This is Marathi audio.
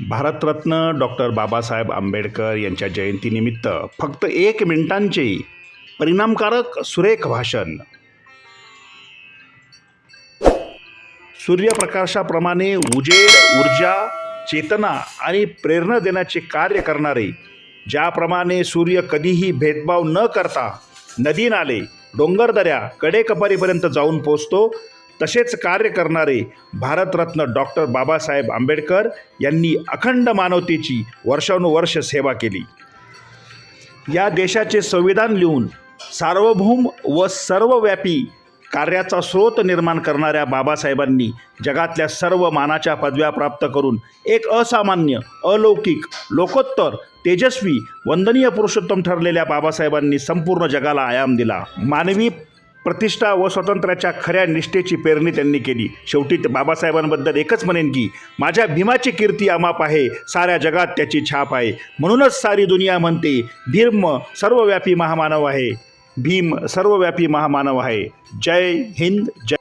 भारतरत्न डॉक्टर बाबासाहेब आंबेडकर यांच्या जयंतीनिमित्त फक्त एक मिनिटांचे परिणामकारक सुरेख भाषण सूर्यप्रकाशाप्रमाणे उजेड ऊर्जा चेतना आणि प्रेरणा देण्याचे कार्य करणारे ज्याप्रमाणे सूर्य कधीही भेदभाव न करता नदी नाले डोंगरदऱ्या कडेकपारीपर्यंत जाऊन पोचतो तसेच कार्य करणारे भारतरत्न डॉक्टर बाबासाहेब आंबेडकर यांनी अखंड मानवतेची वर्षानुवर्ष सेवा केली. या देशाचे संविधान लिहून सार्वभौम व सर्वव्यापी कार्याचा स्रोत निर्माण करणाऱ्या बाबासाहेबांनी जगातल्या सर्व मानाच्या पदव्या प्राप्त करून एक असामान्य अलौकिक लोकोत्तर तेजस्वी वंदनीय पुरुषोत्तम ठरलेल्या बाबासाहेबांनी संपूर्ण जगाला आयाम दिला. मानवी प्रतिष्ठा व स्वातंत्र्याच्या खऱ्या निष्ठेची पेरणी त्यांनी केली. शेवटी ते बाबासाहेबांबद्दल एकच म्हणेन की माझ्या भीमाची कीर्ती अमाप आहे साऱ्या जगात त्याची छाप आहे. म्हणूनच सारी दुनिया म्हणते भीम सर्वव्यापी महामानव आहे. भीम सर्वव्यापी महामानव आहे. जय हिंद जय